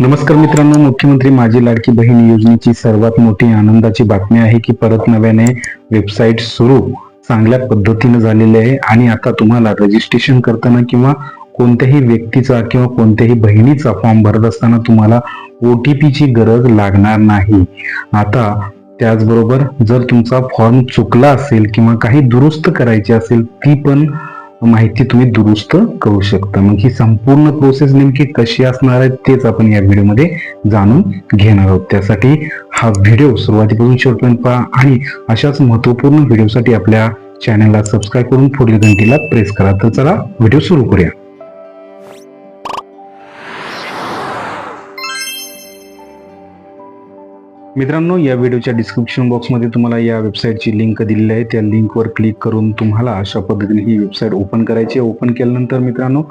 नमस्कार मित्रांनो मुख्यमंत्री माझी लाडकी बहीण योजनेची सर्वात मोठी आनंदाची बातमी आहे की परत नव्याने वेबसाईट सुरू चांगल्या पद्धतीने झालेली आहे आणि आता तुम्हाला रजिस्ट्रेशन करताना किंवा कोणत्याही व्यक्तीचा किंवा कोणत्याही बहिणीचा फॉर्म भरत असताना तुम्हाला ओ टी पीची गरज लागणार नाही. आता त्याचबरोबर जर तुमचा फॉर्म चुकला असेल किंवा काही दुरुस्त करायची असेल ती पण माहिती तुम्ही दुरुस्त करू शकता. मग ही संपूर्ण प्रोसेस नेमकी कशी असणार आहे तेच आपण या व्हिडिओमध्ये जाणून घेणार आहोत. त्यासाठी हा व्हिडिओ सुरुवातीपासून शेवटपर्यंत पहा आणि अशाच महत्त्वपूर्ण व्हिडिओसाठी आपल्या चॅनलला सबस्क्राईब करून पुढील घंटीला प्रेस करा. तर चला व्हिडिओ सुरू करूया. मित्रांनो या व्हिडिओच्या डिस्क्रिप्शन बॉक्समध्ये तुम्हाला या वेबसाईटची लिंक दिलेली आहे. त्या लिंकवर क्लिक करून तुम्हाला अशा पद्धतीने ही वेबसाईट ओपन करायची आहे. ओपन केल्यानंतर मित्रांनो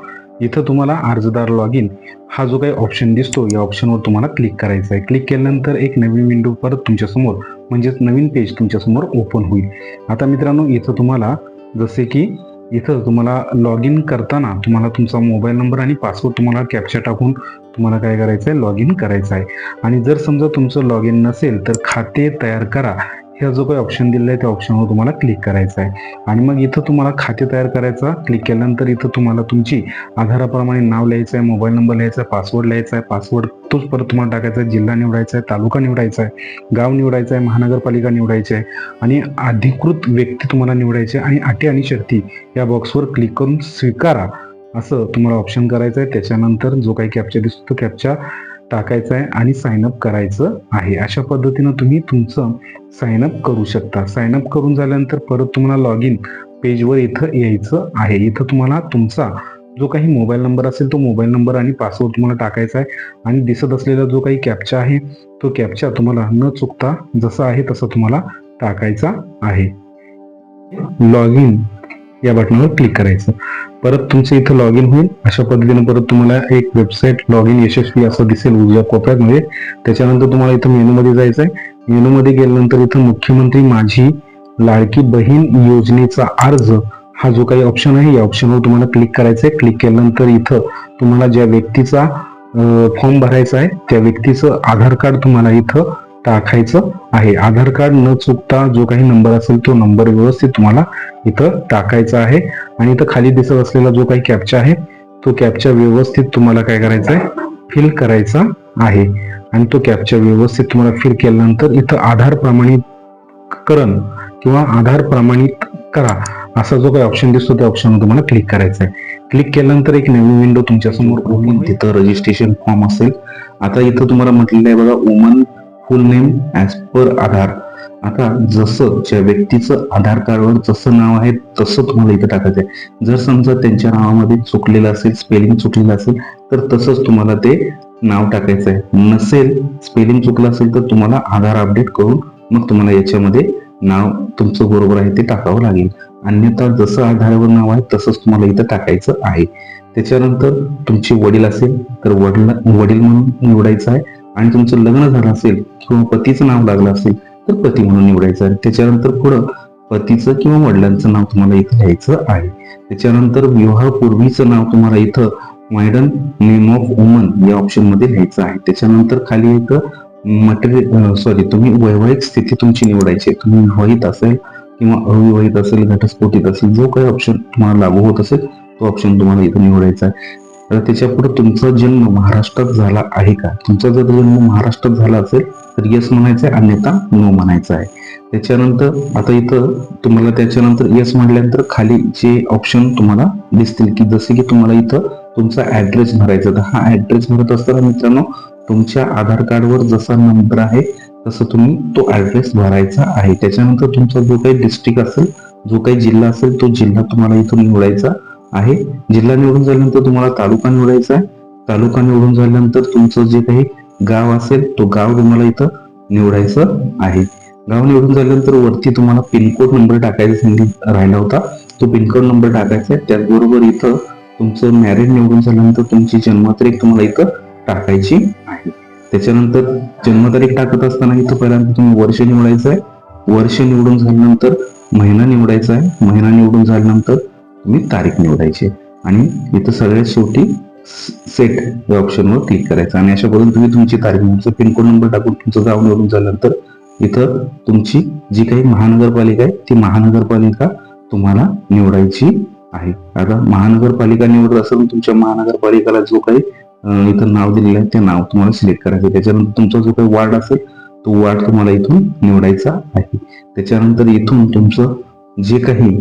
इथं तुम्हाला अर्जदार लॉग इन हा जो काही ऑप्शन दिसतो या ऑप्शनवर तुम्हाला क्लिक करायचा आहे. क्लिक केल्यानंतर एक नवीन विंडो परत तुमच्यासमोर म्हणजेच नवीन पेज तुमच्यासमोर ओपन होईल. आता मित्रांनो इथं तुम्हाला जसे की इथं तुम्हाला लॉग इन करताना तुम्हाला तुमचा मोबाईल नंबर आणि पासवर्ड तुम्हाला कॅप्चर टाकून तुम्हाला काय करायचं आहे लॉग इन करायचं आहे आणि जर समजा तुमचं लॉग इन नसेल तर खाते तयार करा. ह्या जो काही ऑप्शन दिलेला आहे त्या ऑप्शनवर तुम्हाला क्लिक करायचं आहे. आणि मग इथं तुम्हाला खाते तयार करायचा क्लिक केल्यानंतर इथं तुम्हाला तुमची आधाराप्रमाणे नाव लिहायचं आहे मोबाईल नंबर लिहायचा आहे पासवर्ड लिहायचा आहे पासवर्ड तोच परत तुम्हाला टाकायचा आहे जिल्हा निवडायचा आहे तालुका निवडायचा आहे गाव निवडायचं आहे महानगरपालिका निवडायची आहे आणि अधिकृत व्यक्ती तुम्हाला निवडायची आहे आणि अटी आणि शर्ती या बॉक्सवर क्लिक करून स्वीकारा. असं तुम्हाला ऑप्शन करायचं आहे. त्याच्यानंतर जो काही कॅप्चा दिसतो तो कॅप्चा टाकायचं आहे आणि साइन अप करायचं आहे. अशा पद्धतीनं तुम्ही तुमचं सायनअप करू शकता. साइन अप करून झाल्यानंतर परत तुम्हाला लॉग इन पेजवर इथं यायचं आहे. इथं तुम्हाला तुमचा जो काही मोबाईल नंबर असेल तो मोबाईल नंबर आणि पासवर्ड तुम्हाला टाकायचा आहे. आणि दिसत असलेला जो काही कॅप्चा आहे तो कॅप्चा तुम्हाला न चुकता जसा आहे तसं तुम्हाला टाकायचा आहे. लॉग इन या बटनावर क्लिक करायचं. परत तुमचं इथं लॉग इन होईल. अशा पद्धतीने परत तुम्हाला एक वेबसाईट लॉग इन यशस्वी असं दिसेल उजव्या कोपऱ्यात म्हणजे त्याच्यानंतर तुम्हाला इथं मेनूमध्ये जायचं आहे मेनूमध्ये गेल्यानंतर इथं मुख्यमंत्री माझी लाडकी बहीण योजनेचा अर्ज हा जो काही ऑप्शन आहे या ऑप्शनवर तुम्हाला क्लिक करायचं आहे क्लिक केल्यानंतर इथं तुम्हाला ज्या व्यक्तीचा फॉर्म भरायचा आहे त्या व्यक्तीचं आधार कार्ड तुम्हाला इथं टाकायचं आहे. आधार कार्ड न चुकता जो काही नंबर असेल तो नंबर व्यवस्थित तुम्हाला इथं टाकायचा आहे. आणि इथं खाली दिसत असलेला जो काही कॅप्चा आहे तो कॅप्चा व्यवस्थित तुम्हाला काय करायचा आहे फिल करायचा आहे. आणि तो कॅप्चा व्यवस्थित तुम्हाला फिल केल्यानंतर इथं आधार प्रमाणीकरण किंवा आधार प्रमाणित करा असा जो काही ऑप्शन दिसतो त्या ऑप्शन तुम्हाला क्लिक करायचा आहे क्लिक केल्यानंतर एक नवीन विंडो तुमच्यासमोर ओपन तिथं रजिस्ट्रेशन फॉर्म असेल. आता इथं तुम्हाला म्हटलेलं आहे बघा woman full name as per Aadhaar. आता जसं ज्या व्यक्तीचं आधार कार्डवर जसं नाव आहे तसं तुम्हाला इथं टाकायचं आहे जर समजा त्यांच्या नावामध्ये चुकलेलं असेल स्पेलिंग चुकलेलं असेल तर तसंच तुम्हाला ते नाव टाकायचं आहे नसेल स्पेलिंग चुकलं असेल तर तुम्हाला आधार अपडेट करून मग तुम्हाला याच्यामध्ये नाव तुमचं बरोबर आहे ते टाकावं लागेल. अन्यथा जसं आधारावर नाव आहे तसंच तुम्हाला इथं टाकायचं आहे. त्याच्यानंतर तुमचे वडील असेल तर वडील वडील म्हणून निवडायचं आहे. आणि तुमचं लग्न झालं असेल किंवा पतीचं नाव लागलं असेल तर पती म्हणून निवडायचं आहे. त्याच्यानंतर पुढं पतीचं किंवा वडिलांचं नाव तुम्हाला इथं लिहायचं आहे. त्याच्यानंतर विवाहपूर्वीचं नाव तुम्हाला इथं मायडन नेम ऑफ वुमन या ऑप्शनमध्ये लिहायचं आहे. त्याच्यानंतर खाली एक मटेरियल सॉरी तुम्ही वैवाहिक स्थिती तुमची निवडायची आहे. तुम्ही विवाहित असेल किंवा अविवाहित असेल घटस्फोटित असेल जो काही ऑप्शन तुम्हाला लागू होत असेल तो ऑप्शन तुम्हाला इथं निवडायचा आहे. तर त्याच्यापुढे तुमचा जन्म महाराष्ट्रात झाला आहे का? तुमचा जर जन्म महाराष्ट्रात झाला असेल तर यस म्हणायचं आहे अन्यथा नो म्हणायचं आहे त्याच्यानंतर आता इथं तुम्हाला त्याच्यानंतर यस म्हटल्यानंतर खाली जे ऑप्शन तुम्हाला दिसतील की जसे की तुम्हाला इथं तुमचा ऍड्रेस भरायचा तर हा ऍड्रेस भरत असताना मित्रांनो तुमच्या आधार कार्डवर जसा नंबर आहे तसं तुम्ही तो ऍड्रेस भरायचा आहे. त्याच्यानंतर तुमचा जो काही डिस्ट्रिक्ट असेल जो काही जिल्हा असेल तो जिल्हा तुम्हाला इथून निवडायचा. आहे. जिल्हा निवडून झाल्यानंतर तुम्हाला तालुका निवडायचा आहे. तालुका निवडून झाल्यानंतर तुमचं जे काही गाव असेल तो गाव तुम्हाला इथं निवडायचं आहे. गाव निवडून झाल्यानंतर वरती तुम्हाला पिनकोड नंबर टाकायचा सांगितलं राहिला होता. तो पिनकोड नंबर टाकायचा आहे. त्याचबरोबर इथं तुमचं मॅरेज निवडून झाल्यानंतर तुमची जन्मतारीख तुम्हाला इथं टाकायची आहे. त्याच्यानंतर जन्मतारीख टाकत असताना इथं पहिल्यांदा तुम्ही वर्ष निवडायचं आहे. वर्ष निवडून झाल्यानंतर महिना निवडायचा आहे. महिना निवडून झाल्यानंतर तुम्ही तारीख निवडायची आणि इथं सगळ्यात शेवटी सेट या ऑप्शनवर क्लिक करायचं. आणि अशा करून तुम्ही तुमची तारीख तुमचा पिनकोड नंबर टाकून तुमचं गाव निवडून झाल्यानंतर इथं तुमची जी काही महानगरपालिका आहे ती महानगरपालिका तुम्हाला निवडायची आहे. आता महानगरपालिका निवडत असेल तर तुमच्या महानगरपालिकाला जो काही इथं नाव दिलेलं आहे ते नाव तुम्हाला सिलेक्ट करायचं आहे. त्याच्यानंतर तुमचा जो काही वार्ड असेल तो वार्ड तुम्हाला इथून निवडायचा आहे. त्याच्यानंतर इथून तुमचं जे काही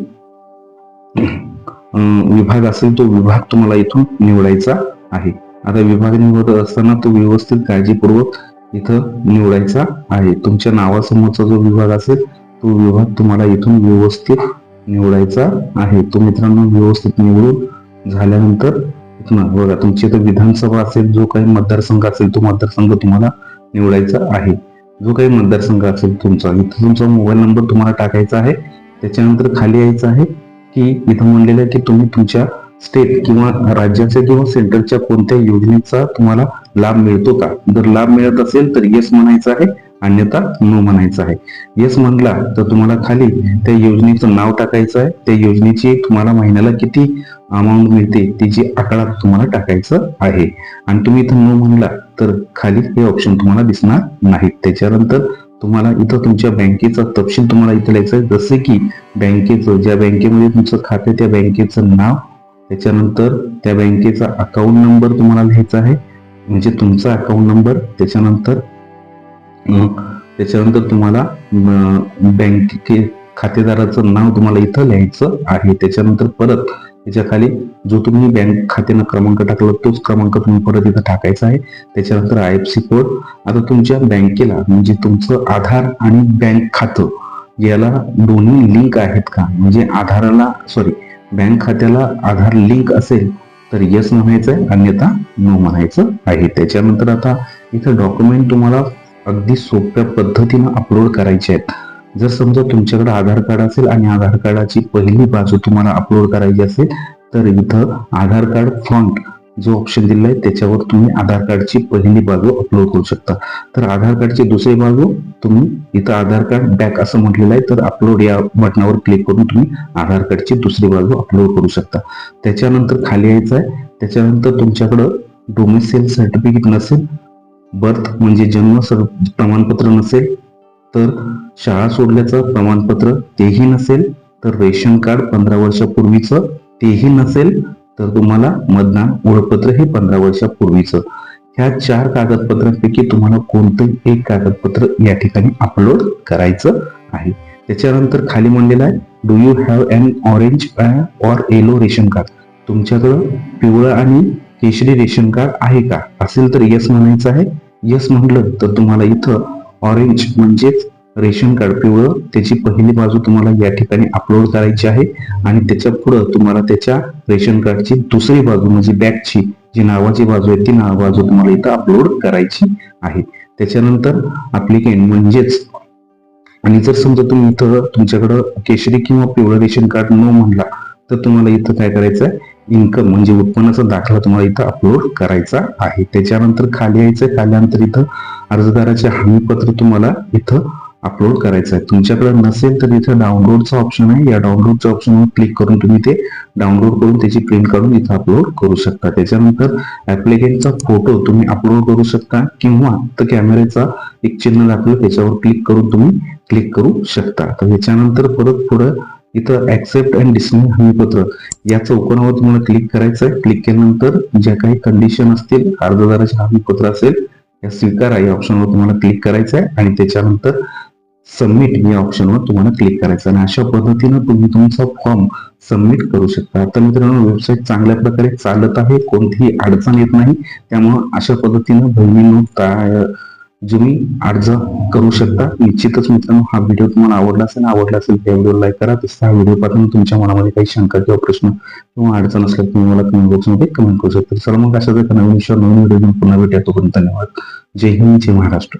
विभाग असेल तो विभाग तुम्हाला इथून निवडायचा आहे. आता विभाग निवडत असताना तो व्यवस्थित काळजीपूर्वक इथं निवडायचा आहे. तुमच्या नावासमोरचा जो विभाग असेल तो विभाग तुम्हाला इथून व्यवस्थित निवडायचा आहे. तो मित्रांनो व्यवस्थित निवडून झाल्यानंतर बघा तुमची इथं विधानसभा असेल जो काही मतदारसंघ असेल तो मतदारसंघ तुम्हाला निवडायचा आहे. जो काही मतदारसंघ असेल तुमचा इथं तुमचा मोबाईल नंबर तुम्हाला टाकायचा आहे. त्याच्यानंतर खाली यायचं आहे. की इथं म्हणलेलं आहे की तुम्ही तुमच्या स्टेट किंवा राज्याच्या किंवा सेंटरच्या कोणत्या योजनेचा तुम्हाला लाभ मिळतो का? जर लाभ मिळत असेल तर येस म्हणायचं आहे अन्यथा नो म्हणायचं आहे. येस म्हणला तर तुम्हाला खाली त्या योजनेचं नाव टाकायचं आहे. त्या योजनेची तुम्हाला महिन्याला किती अमाऊंट मिळते तिची आकडा तुम्हाला टाकायचं आहे. आणि तुम्ही इथं नो म्हणला तर खाली हे ऑप्शन तुम्हाला दिसणार नाहीत. त्याच्यानंतर तुम्हाला इथं तुमच्या बँकेचा तपशील तुम्हाला इथं लिहायचं आहे. जसे की बँकेचं ज्या बँकेमध्ये तुमचं खाते त्या बँकेचं नाव त्याच्यानंतर त्या बँकेचा अकाउंट नंबर तुम्हाला लिहायचा आहे. म्हणजे तुमचा अकाउंट नंबर त्याच्यानंतर त्याच्यानंतर तुम्हाला बँके खातेदाराचं नाव तुम्हाला इथं लिहायचं आहे. त्याच्यानंतर परत त्याच्याखाली जो तुम्ही बँक खात्यानं क्रमांक टाकला तोच क्रमांक तुम्ही परत इथं टाकायचा आहे. त्याच्यानंतर आय एफ सी कोड आता तुमच्या बँकेला म्हणजे तुमचं आधार आणि बँक खातं याला दोन्ही लिंक आहेत का? म्हणजे आधाराला सॉरी बँक खात्याला आधार लिंक असेल तर यस म्हणायचं आहे अन्यथा नो म्हणायचं आहे. त्याच्यानंतर आता इथं डॉक्युमेंट तुम्हाला अगदी सोप्या पद्धतीनं अपलोड करायचे आहेत. जर समजा तुमच्याकडे आधार कार्ड असेल आणि आधार कार्डाची पहिली बाजू तुम्हाला अपलोड करायची असेल तर इथं आधार कार्ड फ्रंट जो ऑप्शन दिला आहे त्याच्यावर तुम्ही आधार कार्डची पहिली बाजू अपलोड करू शकता. तर आधार कार्डची दुसरी बाजू तुम्ही इथं आधार कार्ड बॅक असं म्हटलेलं आहे तर अपलोड या बटनावर क्लिक करून तुम्ही आधार कार्डची दुसरी बाजू अपलोड करू शकता. त्याच्यानंतर खाली यायचं आहे त्याच्यानंतर तुमच्याकडं डोमेसेल सर्टिफिकेट नसेल बर्थ म्हणजे जन्म सर प्रमाणपत्र नसेल तर शाळा सोडल्याचं प्रमाणपत्र तेही नसेल तर रेशन कार्ड पंधरा वर्षापूर्वीचं तेही नसेल तर तुम्हाला मतदान ओळखपत्र हे पंधरा वर्षापूर्वीचं. ह्या चार कागदपत्रांपैकी तुम्हाला कोणतंही एक कागदपत्र या ठिकाणी अपलोड करायचं आहे. त्याच्यानंतर खाली म्हणलेलं आहे do you have an orange or yellow ration card? तुमच्याकडं पिवळं आणि केशरी रेशन कार्ड आहे का? असेल तर यस म्हणायचं आहे. यस म्हटलं तर तुम्हाला इथं ऑरेंज म्हणजेच रेशन कार्ड पिवळं त्याची पहिली बाजू तुम्हाला या ठिकाणी अपलोड करायची आहे आणि त्याच्या पुढं तुम्हाला त्याच्या रेशन कार्डची दुसरी बाजू म्हणजे बॅकची जी नावाची बाजू आहे ती नाव बाजू तुम्हाला इथं अपलोड करायची आहे. त्याच्यानंतर अप्लिकेंट म्हणजेच आणि जर समजा तुम्ही इथं तुमच्याकडं केशरी किंवा पिवळं रेशन कार्ड न म्हणला तर तुम्हाला इथं काय करायचं आहे इन्कम म्हणजे उत्पन्नाचा दाखला तुम्हाला इथं अपलोड करायचा आहे. त्याच्यानंतर खाली यायचं खाल्यानंतर इथं अर्जदाराचे हमीपत्र तुम्हाला इथं अपलोड करायचं आहे. तुमच्याकडे नसेल तर इथं डाउनलोडचा ऑप्शन आहे. या डाउनलोडच्या ऑप्शनवर क्लिक करून तुम्ही ते डाउनलोड करून त्याची प्रिंट काढून इथं अपलोड करू शकता. त्याच्यानंतर ऍप्लिकेशनचा फोटो तुम्ही अपलोड करू शकता किंवा तर कॅमेऱ्याचा एक चिन्ह दाखवलं त्याच्यावर क्लिक करून तुम्ही क्लिक करू शकता. तर याच्यानंतर परत पुढं इथं ऍक्सेप्ट अँड डिस्मिस हमीपत्र या चौकोनावर तुम्हाला क्लिक करायचं आहे क्लिक केल्यानंतर ज्या काही कंडिशन असतील अर्जदाराचे हमीपत्र असेल या स्वीकारा. या ऑप्शनवर तुम्हाला क्लिक करायचं आहे आणि त्याच्यानंतर सबमिट या ऑप्शनवर तुम्हाला क्लिक करायचं आहे आणि अशा पद्धतीनं तुम्ही तुमचा फॉर्म सबमिट करू शकता. आता मित्रांनो वेबसाईट चांगल्या प्रकारे चालत आहे. कोणतीही अडचण येत नाही. त्यामुळं अशा पद्धतीनं बहिणींनो तुम्ही अर्ज करू शकता निश्चितच मित्रांनो हा व्हिडिओ तुम्हाला आवडला असेल आवडला असेल त्या व्हिडिओ लाईक करा. तसंच हा व्हिडिओ पाठवून तुमच्या मनामध्ये काही शंका किंवा प्रश्न किंवा अडचण असल्यास तुम्ही मला कमेंट बॉक्समध्ये कमेंट करू शकता. चला मग अशाच एका नवीन विषयावर नवीन व्हिडिओ घेऊन पुन्हा भेटूया. तोपर्यंत धन्यवाद. जय हिंद जय महाराष्ट्र.